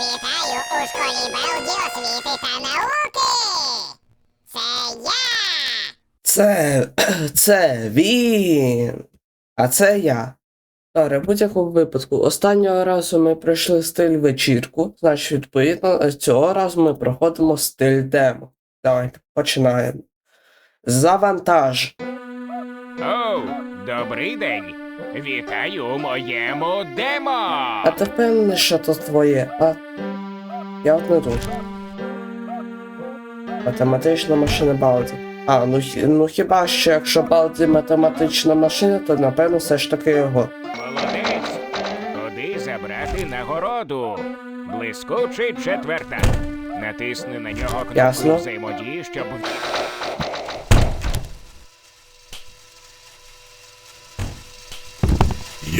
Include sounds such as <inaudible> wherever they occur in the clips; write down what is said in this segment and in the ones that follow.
Вітаю у школі Белді освіти та науки! Це я! Це. <clears throat> це він. А це я. Добре, в будь-якому випадку, останнього разу ми пройшли стиль вечірку, значить, відповідно, цього разу ми проходимо стиль демо. Давайте починаємо. Завантаж. Оу, добрий день. Вітаю у моєму демо. А ти впевнений, що то твоє, а? Я от не тут. Математична машина Балді. А, ну, ну хіба що якщо Балді математична машина, то напевно все ж таки його. Молодець. Куди забрати нагороду? Блискучий четверта. Натисни на нього кнопку Ясно. взаємодії, щоб.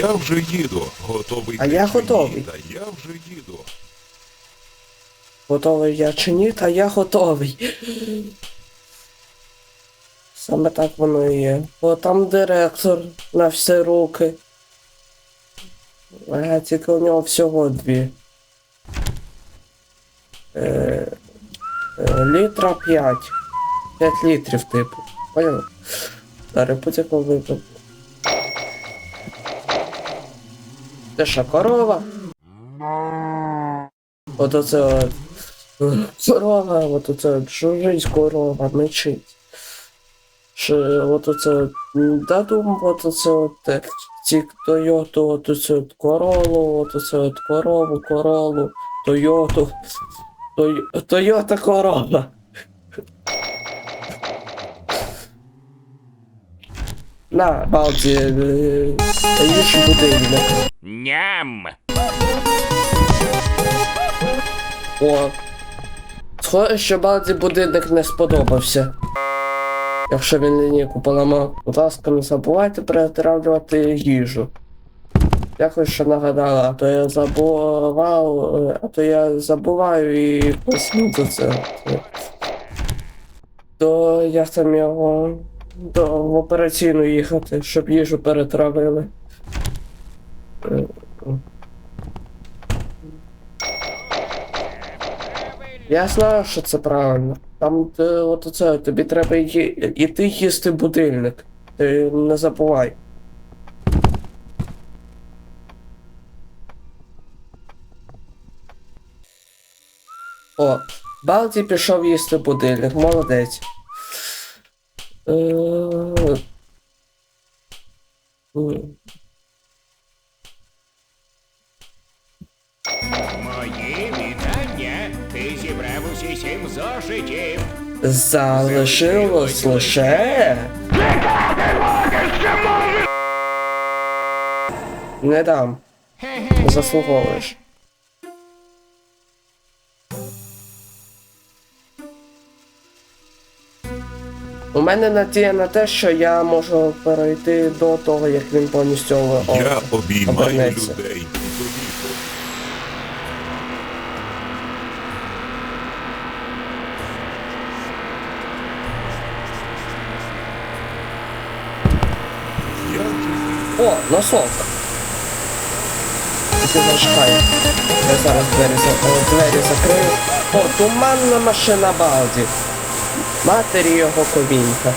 Я вже їду, готовий. А я готовий. Та я вже їду. Готовий я чи ні, та я готовий. Саме так воно і є. Бо там директор на всі руки. А тільки у нього всього дві. Е, е, літра 5. 5 літрів, типу. Зараз будь-якому випадку. Це що, корова? От оце от. Корова, от оце жужить корова, мечить. Що от оце дадум, от оце от ці Тойоту, от оце от королу, от оце от корову, королу, Тойоту. Той- Тойота корова. На, балді, їж будильник. Ням! О. Схоже, що Балді будинок не сподобався. Якщо він лінійку поламав, будь ласка, не забувайте перетравлювати їжу. Дякую, що нагадала, а то я забував, а то я забуваю і постійно до це. То як там його до в операційну їхати, щоб їжу перетравили. Е, Я знаю, що це правильно. Там ти, от оце, тобі треба іти їсти будильник. Ти не забувай. О, Балді пішов їсти будильник, молодець. Е, Мої вітання! Ти зібрав усі сім зошитів. Залишилось лише. Не дам. Заслуговуєш. У мене надія на те, що я можу перейти до того, як він повністю о- Я обіймаю обернеться. людей. О, носовка. Ти зачекай. Я зараз двері, е, двері закрию. О, туманна машина Балді. Матері його ковінька.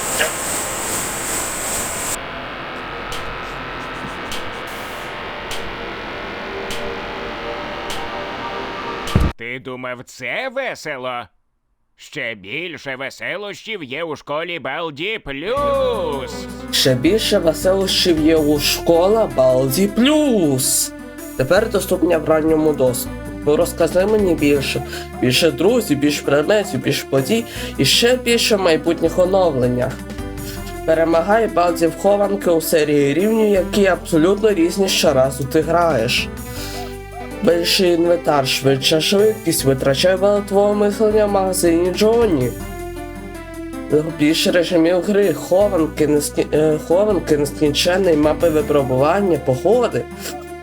Ти думав, це весело? Ще більше веселощів є у школі Балді Плюс. Ще більше веселощів є у школа Балді Плюс. Тепер доступні в ранньому доступі. Розкази мені більше. Більше друзів, більше предметів, більше подій і ще більше майбутніх оновленнях. Перемагай Балді в хованки у серії рівнів, які абсолютно різні щоразу ти граєш. Більший інвентар, швидша швидкість, витрачай велетвого мислення в магазині Джоні. Більше режимів гри, хованки, нескі... е, хованки, нескінченний мапи випробування, погоди.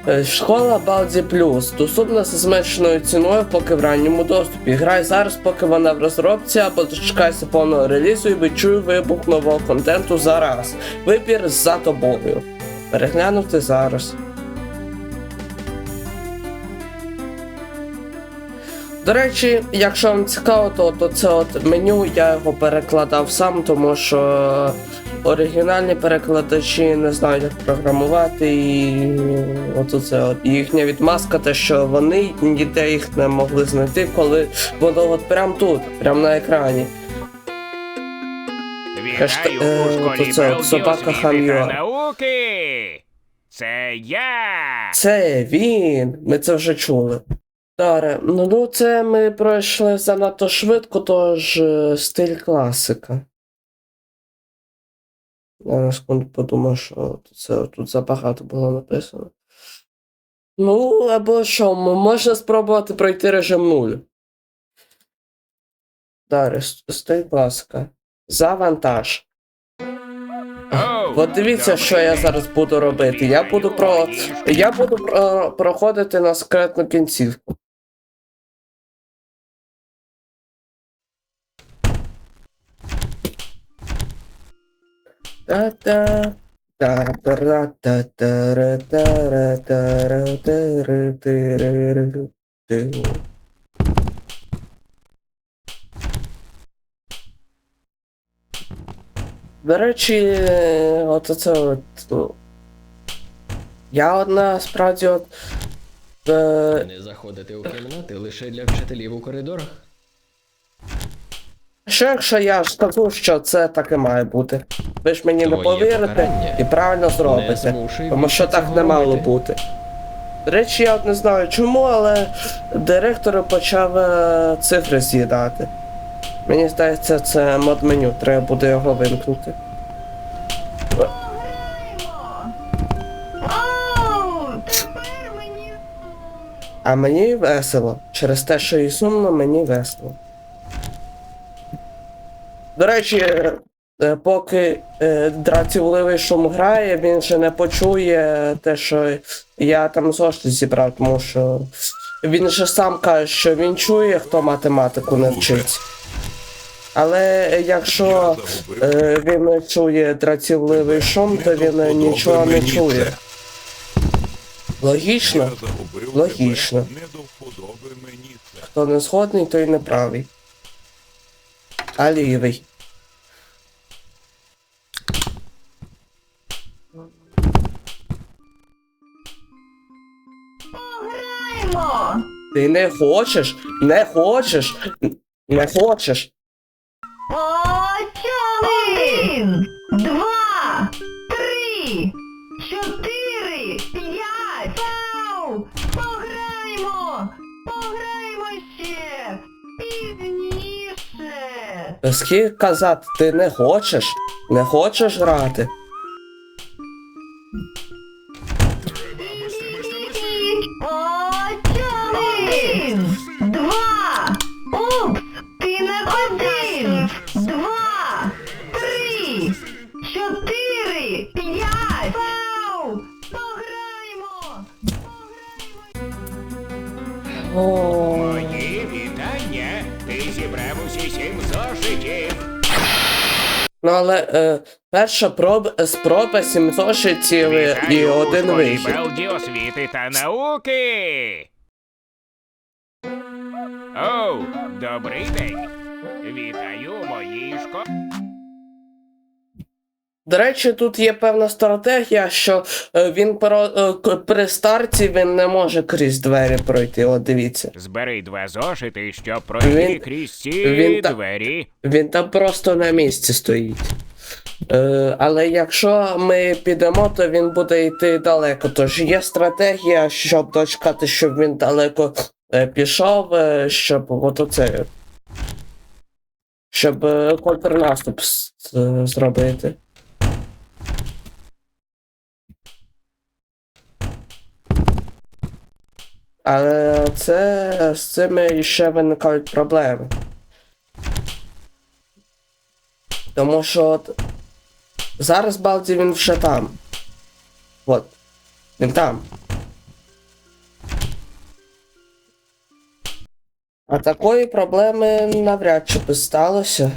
Е, Школа Балді Плюс доступна за зменшеною ціною, поки в ранньому доступі. Грай зараз, поки вона в розробці, або дочекайся повного релізу і відчуй вибух нового контенту зараз. Вибір за тобою. Переглянути зараз. До речі, якщо вам цікаво, то, то це от меню я його перекладав сам, тому що оригінальні перекладачі не знають, як програмувати, і от це от їхня відмазка, те, що вони ніде їх не могли знайти, коли воно от прям тут, прям на екрані. Вітаю е, у школі це от собака та науки. Це я. Це він. Ми це вже чули. Добре, ну, ну це ми пройшли занадто швидко, тож е, стиль класика. Я на секунду подумав, що це тут забагато було написано. Ну, або що, можна спробувати пройти режим 0. Далі, стиль класика. Завантаж. От дивіться, що я зараз буду робити. Я буду про. Я буду про, проходити на секретну кінцівку. Та-та. До речі, от це от. Я от насправді от. Е, Не заходити у кімнати лише для вчителів у коридорах. Що якщо я ж скажу, що це так і має бути? Ви ж мені не Твоє повірите покарання і правильно Не зробите. Тому що так цього не мало робити. бути. До речі, я от не знаю чому, але директор почав е, цифри з'їдати. Мені здається, це мод меню, треба буде його вимкнути. Оу, тепер мені А мені весело. Через те, що і сумно, мені весело. До речі, е, поки е, драцівливий шум грає, він ще не почує те, що я там зошит зібрав, тому що він же сам каже, що він чує, хто математику не вчить. Але якщо е, він чує драцівливий шум, то він е, нічого не чує. Логічно? Логічно. Хто не згодний, той не правий. А лівий. Ти не хочеш, не хочеш, не хочеш. Один, два, три, чотири, п'ять. Пау! Пограємо! Пограємо ще! Пізніше! Скільки казати, ти не хочеш? Не хочеш грати? П'ять, пау, пограємо, пограємо. Мої вітання. Ти зібрав усі сім зошитів. ну але е, перша проб, спроба сім зошитів і Вітаю у один школі вихід. Белді освіти та науки. Оу, добрий день. Вітаю у моїй школі. До речі, тут є певна стратегія, що е, він е, при старті він не може крізь двері пройти. От дивіться. Збери два зошити, щоб пройти Він- крізь ці він та- двері. Він там просто на місці стоїть. Е, але якщо ми підемо, то він буде йти далеко. Тож є стратегія, щоб дочекати, щоб він далеко е, пішов, е, щоб от оце. Щоб е, контрнаступ зробити. Але це з цими ще виникають проблеми. Тому що от зараз Балді він вже там. От. Він там. А такої проблеми навряд чи би сталося.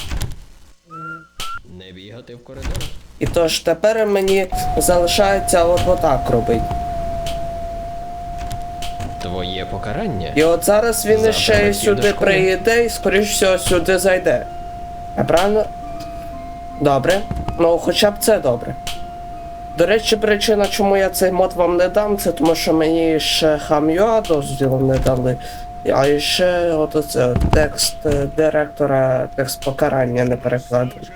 Не бігати в коридорах. І тож тепер мені залишається от отак робити. Твоє покарання. І от зараз він Завтра ще й сюди школи. приїде і скоріш всього сюди зайде. Я правильно? Добре. Ну, хоча б це добре. До речі, причина, чому я цей мод вам не дам, це тому що мені ще хам'юа дозвіл не дали. А ще от оце текст е, директора, текст покарання не перекладений.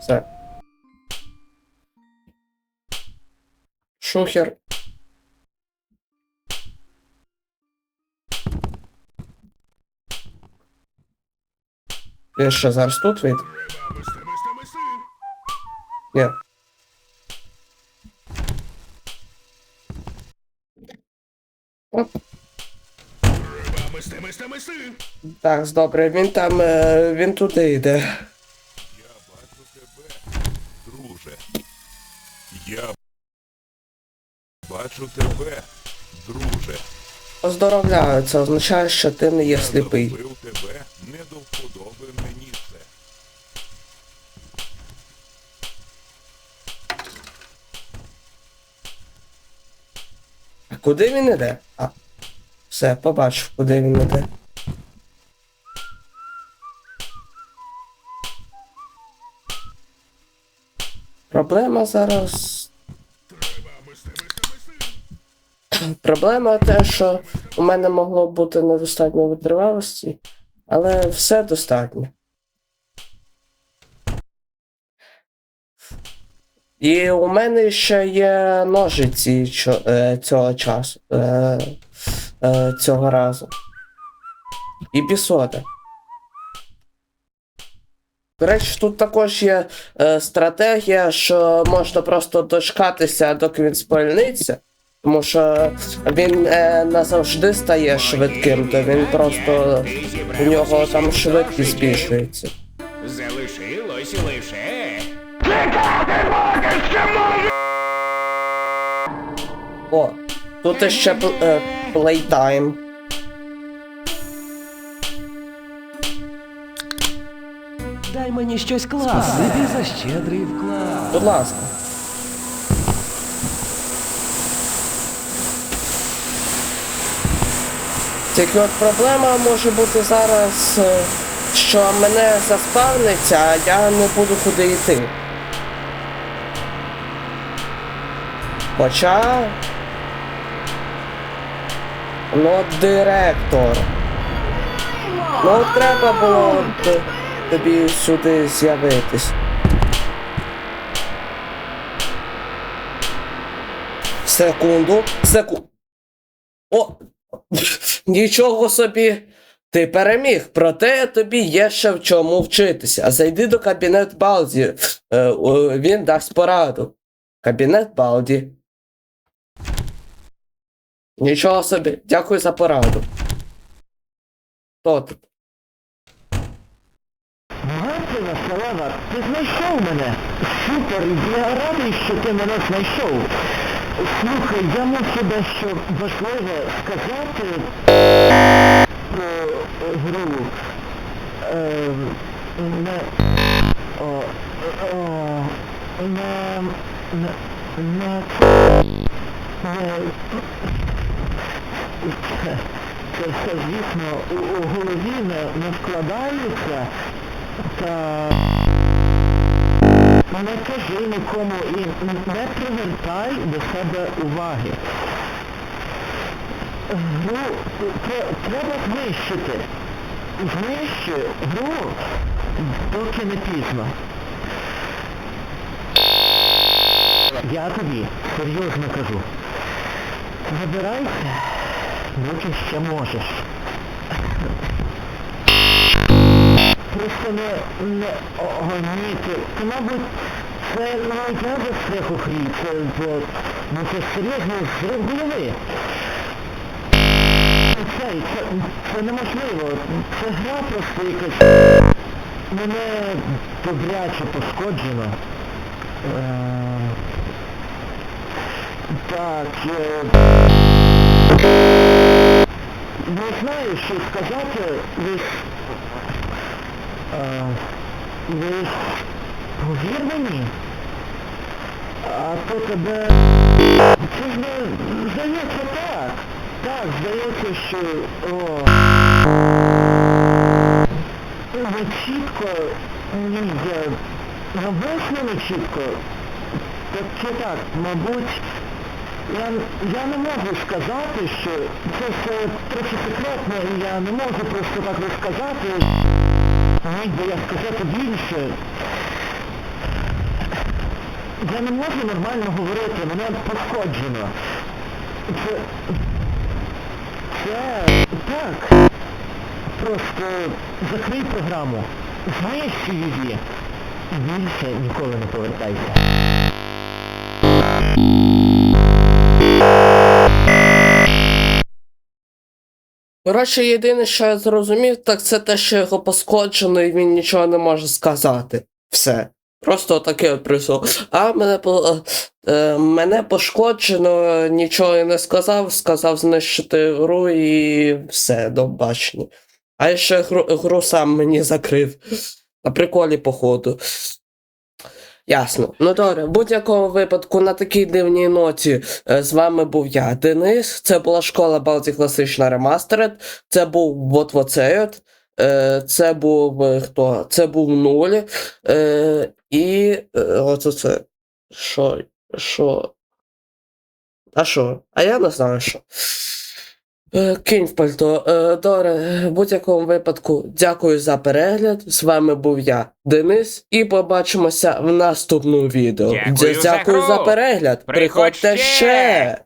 Все. Шухер. Він ще зараз тут вийде? Ні. Оп. Так, добре, він там, е, він туди йде. Я бачу тебе, друже. Я бачу тебе, друже. Поздоровляю, це означає, що ти не є сліпий. Тебе, не мені це. А куди він іде? А. Все, побачив, куди він іде. Проблема зараз. Проблема те, що у мене могло бути недостатньо витривалості, але все достатньо. І у мене ще є ножиці е, цього часу. Е, е, цього разу. І пісота. До речі, тут також є стратегія, що можна просто дочкатися, доки він спальниться. Тому що він е, назавжди стає швидким, то він просто у нього там швидкість збільшується. Залишилось лише. О, тут іще е, playtime. Дай мені щось класне. Спасибі за щедрий вклад. Будь ласка. Тільки от проблема може бути зараз, е, що мене заспавниться, а я не буду куди йти. Хоча. Ну, директор. Ну, треба було тобі сюди з'явитись. Секунду, секунду. О! <laughs> Нічого собі. Ти переміг, проте тобі є ще в чому вчитися. Зайди до кабінет Балді. Е, він дасть пораду. Кабінет Балді. Нічого собі, дякую за пораду. Хто тут? Гарна Салава, ти знайшов мене. Супер, я радий, що ти мене знайшов. Слухай, я мушу дещо важливе сказати про е, гру. Е, не... О, о, не... Не... Не... Не... Це, це все, звісно, у, голові не, не вкладається. Та не кажи нікому і не привертай до себе уваги. Гру треба знищити. Знищи гру, доки не пізно. Я тобі серйозно кажу. Забирайся, доки ще можеш. Просто не, не гоніти. Це, мабуть, це навіть не без цеху хрі, це, це, ну це серйозно зрив голови. Це, це, це неможливо. Це гра просто якась. Мене добряче пошкоджено. Е, так, е, не знаю, що сказати, лиш Е, Ви повір мені, а то тебе Це ж не здається так. Так, здається, що. О. Не чітко. Ні, я. Не чітко. Так чи так, мабуть. Я, я не можу сказати, що це все трохи секретно, і я не можу просто так розказати. Би я сказати більше. Я не можу нормально говорити, мене пошкоджено. Це... Це... так. Просто закрий програму. Знаєш що її? І більше ніколи не повертайся. Коротше, єдине, що я зрозумів, так це те, що його пошкоджено і він нічого не може сказати. Все. Просто таке от. А мене е, мене пошкоджено, нічого я не сказав, сказав знищити гру і все, до бачення. А ще гру, гру сам мені закрив. На приколі, походу. Ясно. Ну добре, в будь-якому випадку на такій дивній ноті е, з вами був я, Денис. Це була школа Балті Класична Ремастеред. Це був вот оцей. Е, Це був е, хто? Це був нуль. І оце. Що? Що? А що? А я не знаю що. Е, Кинь в пальто. Е, Добре, в будь-якому випадку дякую за перегляд. З вами був я, Денис, і побачимося в наступному відео. Дякую за Дякую за гру. перегляд. Приходь Приходьте ще. ще.